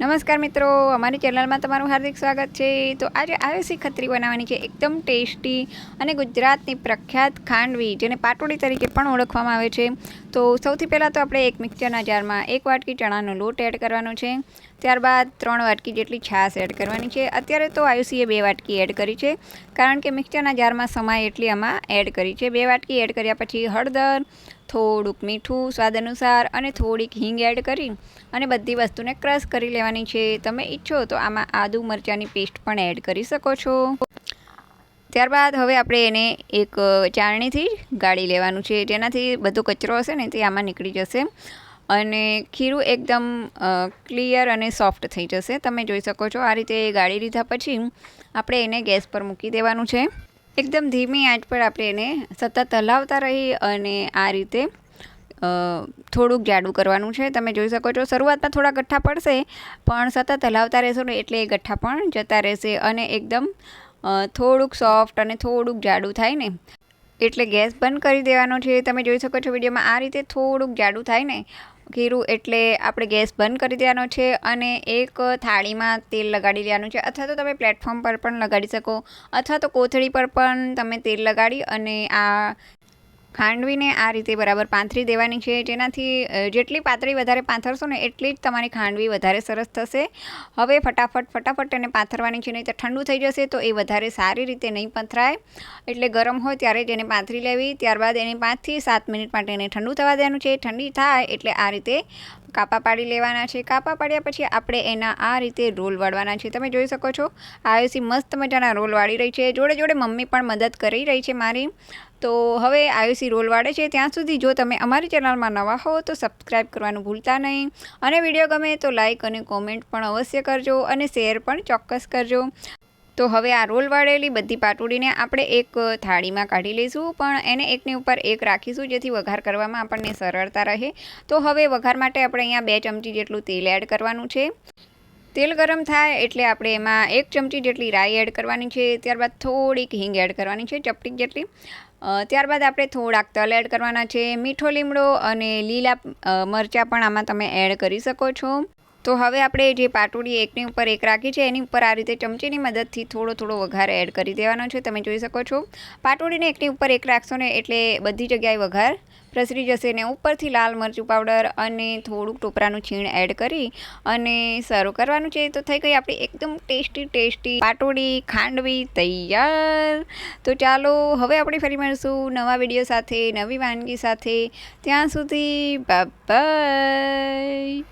નમસ્કાર મિત્રો, અમારી ચેનલમાં તમારું હાર્દિક સ્વાગત છે. તો આજે આયુસી ખત્રી બનાવવાની છે એકદમ ટેસ્ટી અને ગુજરાતની પ્રખ્યાત ખાંડવી, જેને પાટોડી તરીકે પણ ઓળખવામાં આવે છે. તો સૌથી પહેલાં તો આપણે એક મિક્સરના જારમાં એક વાટકી ચણાનો લોટ એડ કરવાનો છે. ત્યારબાદ ત્રણ વાટકી જેટલી છાશ એડ કરવાની છે. અત્યારે તો આયુસીએ બે વાટકી એડ કરી છે, કારણ કે મિક્સરના જારમાં સમાય એટલી આમાં એડ કરી છે. બે વાટકી એડ કર્યા પછી હળદર થોડુંક મીઠું, સ્વાદ અનુસાર અને થોડીક હિંગ એડ કરી અને બધી વસ્તુને ક્રશ કરી લેવાની છે. તમે ઈચ્છો તો આમાં આદુ મરચાંની પેસ્ટ પણ એડ કરી શકો છો. ત્યારબાદ હવે આપણે એને એક ચાળણીથી ગાળી લેવાનું છે. જેનાથી બધો કચરો હશે ને તે આમાં નીકળી જશે. અને ખીરું એકદમ ક્લિયર અને સોફ્ટ થઈ જશે. તમે જોઈ શકો છો આ રીતે ગાળી લીધા પછી આપણે એને ગેસ પર મૂકી દેવાનું છે. એકદમ ધીમી આંચ પર આપણે એને સતત હલાવતા રહી અને આ રીતે થોડુંક જાડું કરવાનું છે. તમે જોઈ શકો છો શરૂઆતમાં થોડા ગઠ્ઠા પડશે, પણ સતત હલાવતા રહેશો ને એટલે એ ગઠ્ઠા પણ જતા રહેશે અને એકદમ થોડુંક સોફ્ટ અને થોડુંક જાડું થાય ને. એટલે ગેસ બંધ કરી દેવાનો છે. તમે જોઈ શકો છો વિડીયોમાં આ રીતે થોડુંક જાડું થાય ને ખીરું એટલે આપણે ગેસ બંધ કરી દેવાનો છે અને એક થાળીમાં તેલ લગાડી લેવાનું છે. અથવા તો તમે પ્લેટફોર્મ પર પણ લગાડી શકો. અથવા તો કોથળી પર પણ તમે તેલ લગાડી અને આ ખાંડવીને આ રીતે બરાબર પાંથરી દેવાની છે. જેનાથી જેટલી પાતળી વધારે પાથરશો ને એટલી જ તમારી ખાંડવી વધારે સરસ થશે. હવે ફટાફટ ફટાફટ એને પાથરવાની છે, નહીં તો ઠંડુ થઈ જશે તો એ વધારે સારી રીતે નહીં પથરાય. એટલે ગરમ હોય ત્યારે જ એને પાથરી લેવી. ત્યારબાદ એને પાંચથી સાત મિનિટ માટે એને ઠંડુ થવા દેવાનું છે. ઠંડી થાય એટલે આ રીતે કાપા પાડી લેવાના છે. કાપા પાડ્યા પછી આપણે એના આ રીતે રોલ વાળવાના છે. તમે જોઈ શકો છો આયુસી મસ્ત મજાના રોલ વાળી રહી છે. જોડે જોડે મમ્મી પણ મદદ કરી રહી છે મારી. તો હવે આયુસી રોલ વાળે છે. ત્યાં સુધી જો તમે અમારી ચેનલમાં નવા હો તો સબસ્ક્રાઈબ કરવાનું ભૂલતા નહીં. અને વીડિયો ગમે તો લાઇક અને કોમેન્ટ પણ અવશ્ય કરજો અને શેર પણ ચોક્કસ કરજો. તો હવે આ રોલ વાળેલી બધી પાટોડીને આપણે એક થાળીમાં કાઢી લઈશું. પણ એને એકની ઉપર એક રાખીશું જેથી વઘાર કરવામાં આપણને સરળતા રહે. તો હવે વઘાર માટે આપણે અહીંયા બે ચમચી જેટલું તેલ એડ કરવાનું છે. તેલ ગરમ થાય એટલે આપણે એમાં એક ચમચી જેટલી રાઈ એડ કરવાની છે, ત્યારબાદ થોડીક હિંગ એડ કરવાની છે ચપટીક જેટલી. ત્યારબાદ આપણે થોડાક તલ એડ કરવાના છે, મીઠો લીમડો અને લીલા મરચાં પણ આમાં તમે એડ કરી શકો છો. તો હવે આપણે જે પાટોડી એકની ઉપર એક રાખી છે, એની ઉપર આ રીતે ચમચીની મદદથી થોડો થોડો વઘાર એડ કરી દેવાનો છે. તમે જોઈ શકો છો. પાટોડીને એકની ઉપર એક રાખશો ને એટલે બધી જગ્યાએ વઘાર પ્રસરી જશે ને ઉપરથી લાલ મરચું પાવડર અને થોડુંક ટોપરાનું છીણ એડ કરી અને સારું કરવાનું છે. તો થઈ ગઈ આપણી એકદમ ટેસ્ટી ટેસ્ટી પાટોડી ખાંડવી તૈયાર. તો ચાલો હવે આપણે ફરી મળીશું નવા વીડિયો સાથે, નવી વાનગી સાથે. ત્યાં સુધી બાય